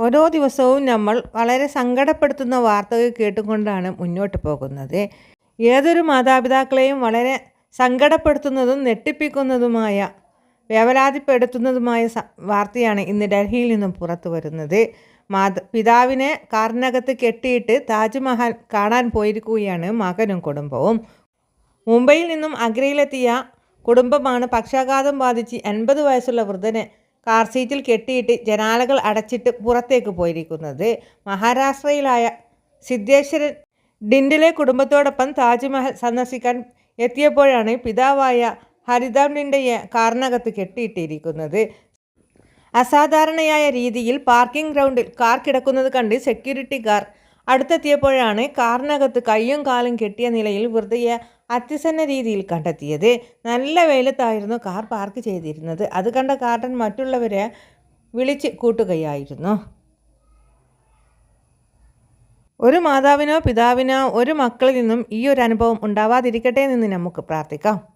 ഓരോ ദിവസവും നമ്മൾ വളരെ സങ്കടപ്പെടുത്തുന്ന വാർത്തകൾ കേട്ടുകൊണ്ടാണ് മുന്നോട്ട് പോകുന്നത്. ഏതൊരു മാതാപിതാക്കളെയും വളരെ സങ്കടപ്പെടുത്തുന്നതും ഞെട്ടിപ്പിക്കുന്നതുമായ വേവലാതിപ്പെടുത്തുന്നതുമായ വാർത്തയാണ് ഇന്ന് ഡൽഹിയിൽ നിന്നും പുറത്തു വരുന്നത്. മാത പിതാവിനെ കാറിനകത്ത് കെട്ടിയിട്ട് താജ്മഹൽ കാണാൻ പോയിരിക്കുകയാണ് മകനും കുടുംബവും. മുംബൈയിൽ നിന്നും അഗ്രയിലെത്തിയ കുടുംബമാണ് പക്ഷാഘാതം ബാധിച്ച് എൺപത് വയസ്സുള്ള വൃദ്ധനെ കാർ സീറ്റിൽ കെട്ടിയിട്ട് ജനാലകൾ അടച്ചിട്ട് പുറത്തേക്ക് പോയിരിക്കുന്നത്. മഹാരാഷ്ട്രയിലായ സിദ്ധേശ്വരൻ ഡിൻഡിലെ കുടുംബത്തോടൊപ്പം താജ്മഹൽ സന്ദർശിക്കാൻ എത്തിയപ്പോഴാണ് പിതാവായ ഹരിതാം ഡിൻഡയെ കാറിനകത്ത് കെട്ടിയിട്ടിരിക്കുന്നത്. അസാധാരണയായ രീതിയിൽ പാർക്കിംഗ് ഗ്രൗണ്ടിൽ കാർ കിടക്കുന്നത് കണ്ട് സെക്യൂരിറ്റി കാർ അടുത്തെത്തിയപ്പോഴാണ് കാറിനകത്ത് കയ്യും കാലും കെട്ടിയ നിലയിൽ വൃദ്ധയെ അത്യസന്ന രീതിയിൽ കണ്ടെത്തിയത്. നല്ല വെയിലത്തായിരുന്നു കാർ പാർക്ക് ചെയ്തിരുന്നത്. അത് കണ്ട കാർട്ടൻ മറ്റുള്ളവരെ വിളിച്ച് കൂട്ടുകയായിരുന്നു. ഒരു മാതാവിനോ പിതാവിനോ ഒരു മക്കളിൽ നിന്നും ഈ ഒരു അനുഭവം ഉണ്ടാവാതിരിക്കട്ടെ എന്ന് നമുക്ക് പ്രാർത്ഥിക്കാം.